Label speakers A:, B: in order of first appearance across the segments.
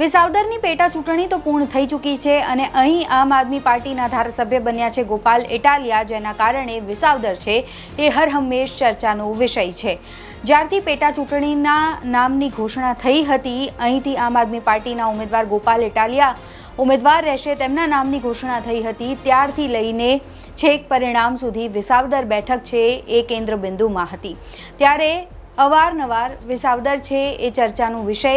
A: વિસાવદરની પેટા ચૂંટણી તો પૂર્ણ થઈ ચૂકી છે અને અહીં આમ આદમી પાર્ટીના ધારાસભ્ય બન્યા છે ગોપાલ ઇટાલિયા, જેના કારણે વિસાવદર છે એ હર હંમેશ ચર્ચાનો વિષય છે. જ્યારથી પેટા ચૂંટણીના નામની ઘોષણા થઈ હતી, અહીંથી આમ આદમી પાર્ટીના ઉમેદવાર ગોપાલ ઇટાલિયા ઉમેદવાર રહેશે તેમના નામની ઘોષણા થઈ હતી. ત્યારથી લઈને છેક પરિણામ સુધી વિસાવદર બેઠક છે એ કેન્દ્ર બિંદુમાં હતી. ત્યારે અવારનવાર વિસાવદર છે એ ચર્ચાનો વિષય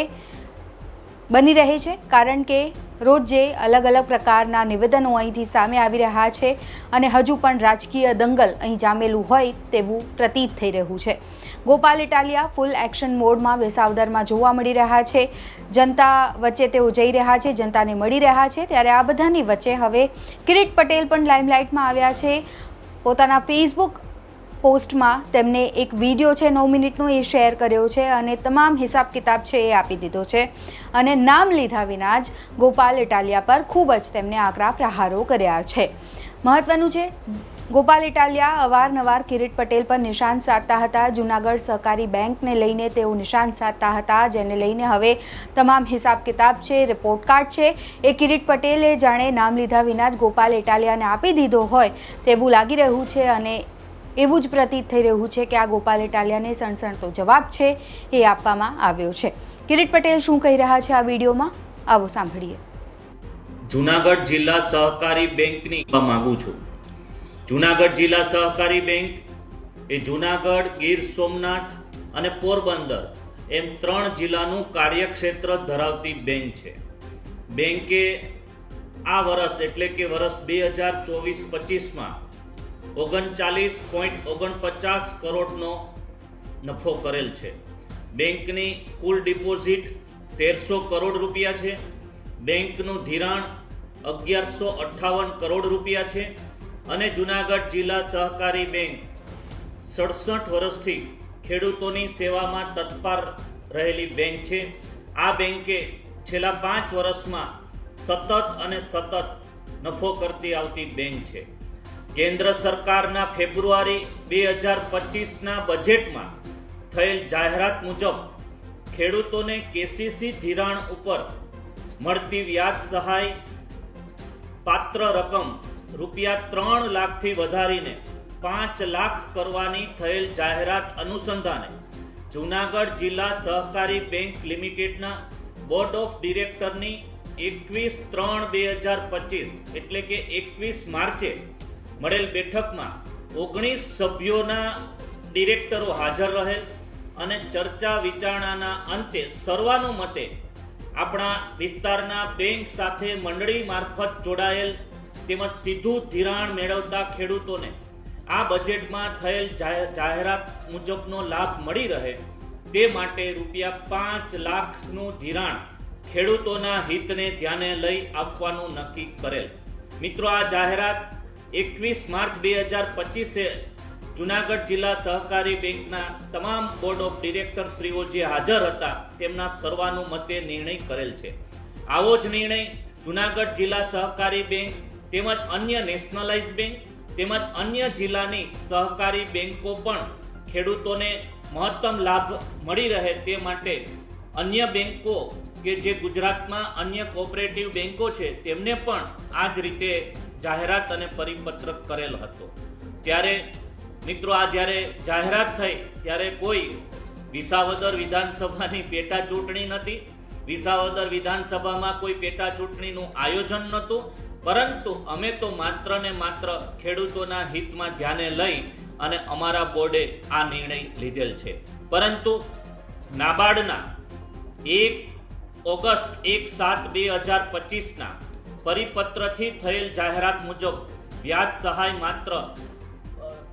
A: બની રહે છે, કારણ કે રોજ જે અલગ અલગ પ્રકારના નિવેદનો અહીંથી સામે આવી રહ્યા છે અને હજુ પણ રાજકીય દંગલ અહીં જામેલું હોય તેવું પ્રતીત થઈ રહ્યું છે. ગોપાલ ઇટાલિયા ફૂલ એક્શન મોડમાં વેસાવદરમાં જોવા મળી રહ્યા છે. જનતા વચ્ચે તેઓ જઈ રહ્યા છે, જનતાને મળી રહ્યા છે, ત્યારે આ બધાની વચ્ચે હવે કિરીટ પટેલ પણ લાઇમલાઇટમાં આવ્યા છે. પોતાના ફેસબુક પોસ્ટમાં તેમને એક વીડિયો છે, નવ મિનિટનો એ શેર કર્યો છે અને તમામ હિસાબ કિતાબ છે એ આપી દીધો છે. અને નામ લીધા વિના જ ગોપાલ ઇટાલિયા પર ખૂબ જ તેમને આકરા પ્રહારો કર્યા છે. મહત્વનું છે, ગોપાલ ઇટાલિયા અવારનવાર કિરીટ પટેલ પર નિશાન સાધતા હતા. જૂનાગઢ સહકારી બેંકને લઈને તેઓ નિશાન સાધતા હતા, જેને લઈને હવે તમામ હિસાબ કિતાબ છે રિપોર્ટ કાર્ડ છે. એ કિરીટ પટેલે જાણે નામ લીધા વિના જ ગોપાલ ઇટાલિયાને આપી દીધો હોય તેવું લાગી રહ્યું છે અને એવું જ પ્રતીત થઈ રહ્યું છે કે આ ગોપાલ ઇટાલિયાને સણસણતો જવાબ છે એ આપવામાં આવ્યો છે. કિરીટ પટેલ શું કહી રહ્યા છે આ વિડીયોમાં? આવો સાંભળીએ.
B: જુનાગઢ જિલ્લા સહકારી બેંકની માંગુ છું. જુનાગઢ જિલ્લા સહકારી બેંક એ જુનાગઢ, ગીર સોમનાથ અને પોરબંદર એમ ત્રણ જિલ્લાનું કાર્યક્ષેત્ર ધરાવતી બેંક છે. બેંકે આ વર્ષ એટલે કે વર્ષ બે હજાર ચોવીસ પચીસમાં ઓગણચાલીસ પોઈન્ટ ઓગણપચાસ કરોડનો નફો કરેલ છે. બેંકની કુલ ડિપોઝિટ તેરસો કરોડ રૂપિયા છે. બેંકનું ધિરાણ અગિયારસો અઠ્ઠાવન કરોડ રૂપિયા છે અને જુનાગઢ જિલ્લા સહકારી બેંક સડસઠ વર્ષથી ખેડૂતોની સેવામાં તત્પર રહેલી બેંક છે. આ બેંકે છેલ્લા પાંચ વર્ષમાં સતત અને સતત નફો કરતી આવતી બેંક છે. કેન્દ્ર સરકારના ફેબ્રુઆરી બે હજાર પચીસના બજેટમાં થયેલ જાહેરાત મુજબ ખેડૂતોને કેસીસી ધિરાણ ઉપર મળતી વ્યાજ સહાય પાત્ર રકમ રૂપિયા ત્રણ લાખથી વધારીને પાંચ લાખ કરવાની થયેલ જાહેરાત અનુસંધાને જૂનાગઢ જિલ્લા સહકારી બેંક લિમિટેડના બોર્ડ ઓફ ડિરેક્ટરની એકવીસ ત્રણ બે હજાર પચીસ એટલે કે એકવીસ માર્ચે મળેલ બેઠકમાં ઓગણીસ સભ્યોના ડિરેક્ટરો હાજર રહેલ અને ચર્ચા વિચારણાના અંતે સર્વાનુમતે આપણા વિસ્તારના બેંક સાથે મંડળી મારફત જોડાયેલ તેમજ સીધું ધિરાણ મેળવતા ખેડૂતોને આ બજેટમાં થયેલ જાહેરાત મુજબનો લાભ મળી રહે તે માટે રૂપિયા પાંચ લાખનું ધિરાણ ખેડૂતોના હિતને ધ્યાને લઈ આપવાનું નક્કી કરેલ. મિત્રો, આ જાહેરાત એકવીસ માર્ચ બે હજાર પચીસે જુનાગઢ જિલ્લા સહકારી બેંકના તમામ બોર્ડ ઓફ ડિરેક્ટર શ્રીઓ જે હાજર હતા, તેમના સર્વાનુમતે નિર્ણય કરેલ છે. આવો જ નિર્ણય જુનાગઢ જિલ્લા સહકારી બેંક, તેમજ અન્ય નેશનલાઇઝ બેંક, તેમજ અન્ય જિલ્લાની સહકારી બેંકો પણ ખેડૂતોને મહત્તમ લાભ મળી રહે તે માટે અન્ય બેંકો કે જે ગુજરાતમાં અન્ય કોઓપરેટિવ બેંકો છે, તેમને પણ આ જ રીતે જાહેરાત અને પરિપત્ર કરેલ હતો. ત્યારે મિત્રો આ જ્યારે જાહેરાત થઈ, ત્યારે કોઈ વિસાવદર વિધાનસભાની પેટા ચૂંટણી નથી વિસાવદર વિધાનસભામાં કોઈ પેટા ચૂંટણીનું આયોજન નહોતું. પરંતુ અમે તો માત્ર ને માત્ર ખેડૂતોના હિતમાં ધ્યાને લઈ અને અમારા બોર્ડે આ નિર્ણય લીધેલ છે. પરંતુ નાબાર્ડના એક ઓગસ્ટ એક સાત બે હજાર પચીસના પરિપત્રથી થયેલ જાહેરાત મુજબ વ્યાજ સહાય માત્ર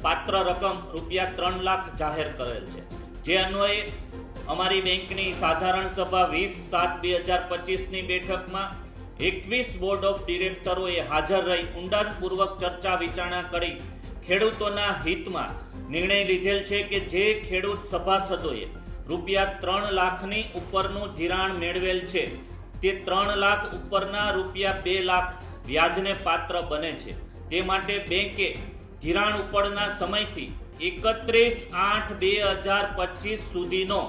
B: પાત્ર રકમ રૂપિયા ત્રણ લાખ જાહેર કરેલ છે. જે અન્વયે અમારી બેંકની સાધારણ સભા વીસ સાત બે હજાર પચીસની બેઠકમાં એકવીસ બોર્ડ ઓફ ડિરેક્ટરોએ હાજર રહી ઊંડાણપૂર્વક ચર્ચા વિચારણા કરી ખેડૂતોના હિતમાં નિર્ણય લીધેલ છે કે જે ખેડૂત સભાસદોએ રૂપિયા ત્રણ લાખની ઉપરનું ધિરાણ મેળવેલ છે. તે ત્રણ લાખ ઉપરના રૂપિયા બે લાખ વ્યાજને પાત્ર બને છે. તે માટે બેંકે ધિરાણ ઉપરના સમયથી એકત્રીસ આઠ બે હજાર પચીસ સુધીનો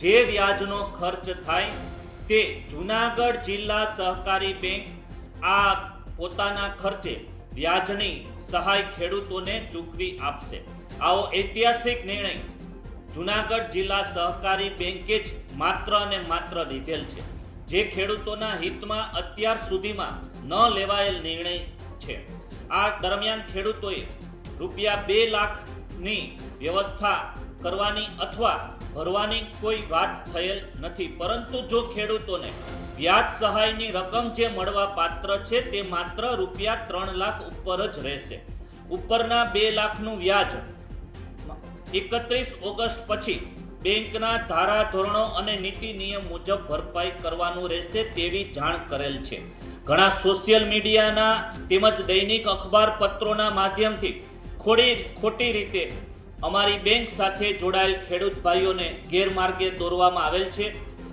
B: જે વ્યાજનો ખર્ચ થાય તે જુનાગઢ જિલ્લા સહકારી બેંક આ પોતાના ખર્ચે વ્યાજની સહાય ખેડૂતોને ચૂકવી આપશે. આવો ઐતિહાસિક નિર્ણય જુનાગઢ જિલ્લા સહકારી બેંકે જ માત્ર અને માત્ર લીધેલ છે. જે ખેડૂતોના હિતમાં અત્યાર સુધીમાં ન લેવાયેલ નિર્ણય છે. આ દરમિયાન ખેડૂતોએ રૂપિયા બે લાખની વ્યવસ્થા કરવાની અથવા ભરવાની કોઈ વાત થયેલ નથી. પરંતુ જો ખેડૂતોને વ્યાજ સહાયની રકમ જે મળવા પાત્ર છે તે માત્ર રૂપિયા ત્રણ લાખ ઉપર જ રહેશે. ઉપરના બે લાખનું વ્યાજ એકત્રીસ ઓગસ્ટ પછી બેંકના ધારાધોરણો અને નીતિ નિયમ મુજબ ભરપાઈ કરવાનું રહેશે તેવી જાણ કરેલ છે. ઘણા સોશિયલ મીડિયાના તેમજ દૈનિક અખબાર પત્રોના માધ્યમથી ખોડી ખોટી રીતે અમારી બેંક સાથે જોડાયેલ ખેડૂત ભાઈઓને ગેરમાર્ગે દોરવામાં આવેલ છે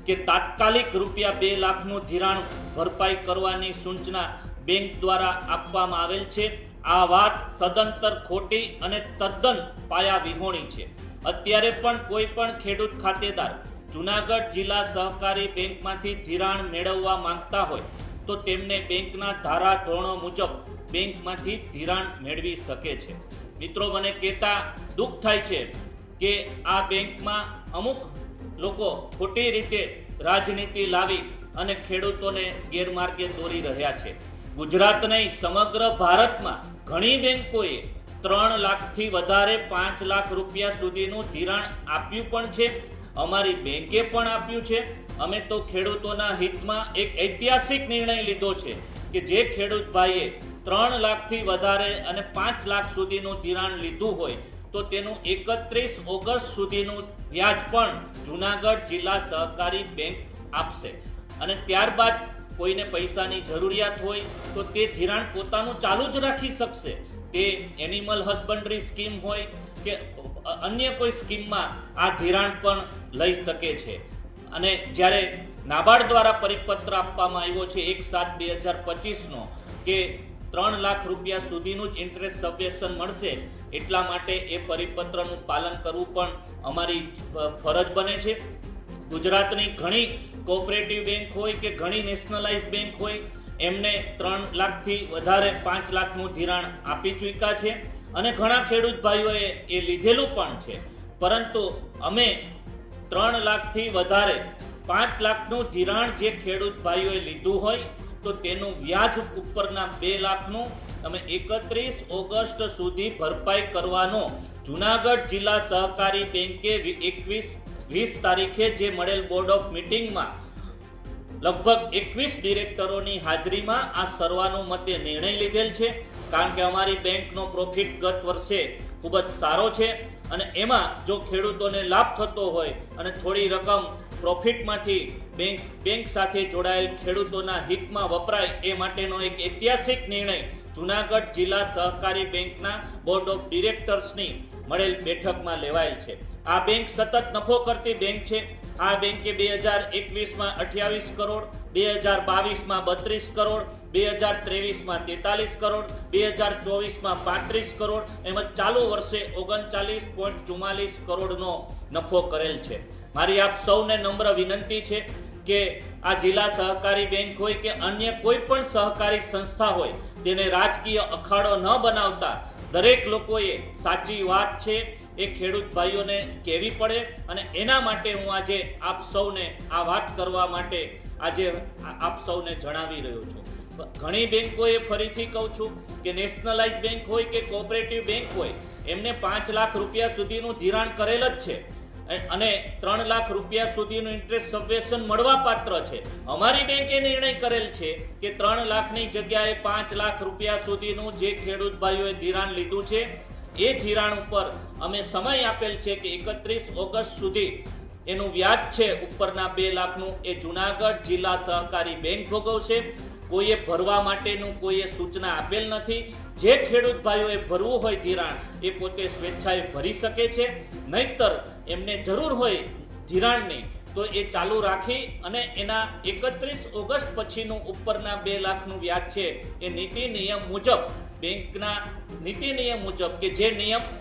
B: કે તાત્કાલિક રૂપિયા બે લાખનું ધિરાણ ભરપાઈ કરવાની સૂચના બેંક દ્વારા આપવામાં આવેલ છે. આ વાત સદંતર ખોટી અને તદ્દન પાયા વિહોણી છે. અત્યારે પણ કોઈ પણ ખેડૂત ખાતેદાર જુનાગઢ જિલ્લા સહકારી બેંકમાંથી ધિરાણ મેળવવા માંગતા હોય તો તેમને બેંકના ધારા ધોરણો મુજબ બેંકમાંથી ધિરાણ મેળવી શકે છે. મિત્રો, મને કહેતા દુઃખ થાય છે કે આ બેંકમાં અમુક લોકો ખોટી રીતે રાજનીતિ લાવી અને ખેડૂતોને ગેરમાર્ગે દોરી રહ્યા છે. ગુજરાત નહીં સમગ્ર ભારતમાં ઘણી બેંકોએ ત્રણ લાખથી વધારે પાંચ લાખ રૂપિયા સુધીનું ધિરાણ આપ્યું પણ છે. અમારી બેંકે પણ આપ્યું છે. અમે તો ખેડૂતોના હિતમાં એક ઐતિહાસિક નિર્ણય લીધો છે કે જે ખેડૂત ભાઈએ ત્રણ લાખથી વધારે અને પાંચ લાખ સુધીનું ધિરાણ લીધું હોય તો તેનું એકત્રીસ ઓગસ્ટ સુધીનું વ્યાજ પણ જુનાગઢ જિલ્લા સહકારી બેંક આપશે. અને ત્યારબાદ કોઈને પૈસાની જરૂરિયાત હોય તો તે ધિરાણ પોતાનું ચાલુ જ રાખી શકશે. તે એનિમલ હસબન્ડરી સ્કીમ હોય કે અન્ય કોઈ સ્કીમમાં આ ધિરાણ પણ લઈ શકે છે. અને જ્યારે નાબાર્ડ દ્વારા પરિપત્ર આપવામાં આવ્યો છે એક સાત બે હજાર પચીસનો કે ત્રણ લાખ રૂપિયા સુધીનું જ ઇન્ટરેસ્ટ સબવેશન મળશે, એટલા માટે એ પરિપત્રનું પાલન કરવું પણ અમારી ફરજ બને છે. ગુજરાતની ઘણી કોઓપરેટિવ બેંક હોય કે ઘણી નેશનલાઇઝ બેંક હોય એમને ત્રણ લાખથી વધારે, પાંચ લાખનું ધિરાણ આપી ચૂક્યા છે અને ઘણા ખેડૂત ભાઈઓએ એ લીધેલું પણ છે. પરંતુ અમે ત્રણ લાખથી વધારે, પાંચ લાખનું ધિરાણ જે ખેડૂત ભાઈઓએ લીધું હોય, તો તેનું વ્યાજ ઉપરના બે લાખનું અમે એકત્રીસ ઓગસ્ટ સુધી ભરપાઈ કરવાનો જુનાગઢ જિલ્લા સહકારી બેંકે એકવીસ, વીસ તારીખે જે મળેલ બોર્ડ ઓફ મિટિંગમાં લગભગ એકવીસ ડિરેક્ટરોની હાજરીમાં આ સર્વાનુમતે નિર્ણય લીધેલ છે. કારણ કે અમારી બેંકનો પ્રોફિટ ગત વર્ષે ખૂબ જ સારો છે અને એમાં જો ખેડૂતોને લાભ થતો હોય અને થોડી રકમ પ્રોફિટમાંથી બેંક બેંક સાથે જોડાયેલ ખેડૂતોના હિતમાં વપરાય એ માટેનો એક ઐતિહાસિક નિર્ણય જુનાગઢ જિલ્લા સહકારી બેંકના બોર્ડ ઓફ ડિરેક્ટર્સની મળેલ બેઠકમાં લેવાયેલ છે. આ બેંક સતત નફો કરતી બેંક છે. આ બેંકે બે હજાર એકવીસમાં અઠ્યાવીસ કરોડ, બે હજાર બાવીસમાં બત્રીસ કરોડ, બે હજાર ત્રેવીસમાં તેતાલીસ કરોડ, બે હજાર ચોવીસમાં પાંત્રીસ કરોડ એમજ ચાલુ વર્ષે ઓગણચાલીસ પોઈન્ટ ચુમ્માલીસ કરોડનો નફો કરેલ છે. મારી આપ સૌને નમ્ર વિનંતી છે કે આ જિલ્લા સહકારી બેંક હોય કે અન્ય કોઈ પણ સહકારી સંસ્થા હોય, તેને રાજકીય અખાડો ન બનાવતા દરેક લોકોએ સાચી વાત છે એ ખેડૂત ભાઈઓને કહેવી પડે અને એના માટે હું આજે આપ સૌને આ વાત કરવા માટે આજે આપ સૌને જણાવી રહ્યો છું. ઘણી બેંકોએ ફરીથી કહું છું કે નેશનલાઇઝ બેંક હોય કે કોઓપરેટિવ બેંક હોય, એમને પાંચ લાખ રૂપિયા સુધીનું ધિરાણ કરેલ જ છે. અને ત્રણ લાખ રૂપિયા સુધીનું ઇન્ટરેસ્ટ સબવેશન મળવા પાત્ર છે. અમારી બેંકે નિર્ણય કરેલ છે કે ત્રણ લાખની જગ્યાએ પાંચ લાખ રૂપિયા સુધીનું જે ખેડૂત ભાઈઓએ ધિરાણ લીધું છે એ ધિરાણ ઉપર અમે સમય આપેલ છે કે એકત્રીસ ઓગસ્ટ સુધી. એનું વ્યાજ છે ઉપરના બે લાખનું. એ જુનાગઢ જિલ્લા સહકારી બેંક ભોગવશે. કોઈએ ભરવા માટેનું કોઈએ સૂચના આપેલ નથી. જે ખેડૂત ભાઈઓએ ભરવું હોય ધિરાણ, એ પોતે સ્વેચ્છાએ ભરી શકે છે. નહીતર એમને જરૂર હોય ધિરાણની, તો એ ચાલુ રાખી અને એના એકત્રીસ ઓગસ્ટ પછીનું ઉપરના બે લાખનું વ્યાજ છે. એ નીતિ નિયમ મુજબ બેંકના નીતિ નિયમ મુજબ કે જે નિયમ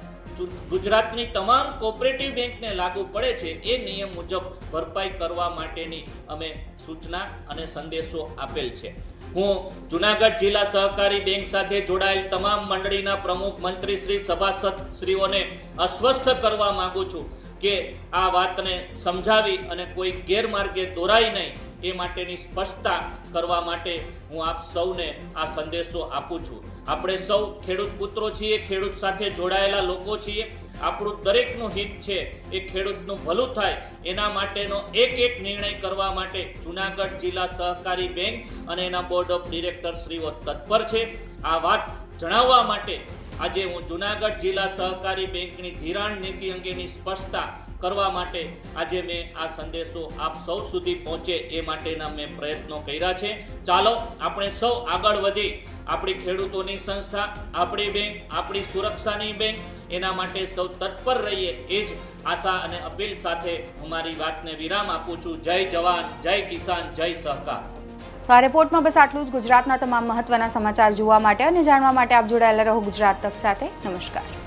B: ગુજરાતની તમામ કોઓપરેટિવ બેંકને લાગુ પડે છે, એ નિયમ મુજબ ભરપાઈ કરવા માટેની અમે સૂચના અને સંદેશો આપેલ છે. હું જુનાગઢ જિલ્લા સહકારી બેંક સાથે જોડાયેલ તમામ મંડળીના પ્રમુખ મંત્રી શ્રી સભાસદ શ્રીઓને અસ્વસ્થ કરવા માંગુ છું કે આ વાતને સમજાવી અને કોઈ ગેરમાર્ગે દોરાય નહીં. એ માટેની સ્પષ્ટતા કરવા માટે હું આપ સૌને આ સંદેશો આપું છું. આપણે સૌ ખેડૂત પુત્રો છીએ, ખેડૂત સાથે જોડાયેલા લોકો છીએ. આપણું દરેકનું હિત છે, એ ખેડૂતનું ભલું થાય, એના માટેનો એક એક નિર્ણય કરવા માટે જુનાગઢ જિલ્લા સહકારી બેંક અને એના બોર્ડ ઓફ ડિરેક્ટર શ્રીઓ તત્પર છે. આ વાત જણાવવા માટે આજે હું જુનાગઢ જિલ્લા સહકારી બેંકની ધિરાણ નીતિ અંગેની સ્પષ્ટતા કરવા માટે આજે મેં આ સંદેશો આપ સૌ સુધી પહોંચે એ માટેના મેં પ્રયત્નો કર્યા છે. ચાલો આપણે સૌ આગળ વધી આપણી ખેડૂતોની સંસ્થા, આપણી બેંક, આપણી સુરક્ષાની બેંક, એના માટે સૌ તત્પર રહીએ એ જ આશા અને અપીલ સાથે હું મારી વાતને વિરામ આપું છું. જય જવાન, જય કિસાન, જય સહકાર.
A: તો આ રિપોર્ટમાં બસ આટલું જ. ગુજરાતના તમામ મહત્વના સમાચાર જોવા માટે અને જાણવા માટે આપ જોડાયેલા રહો ગુજરાત તક સાથે. નમસ્કાર.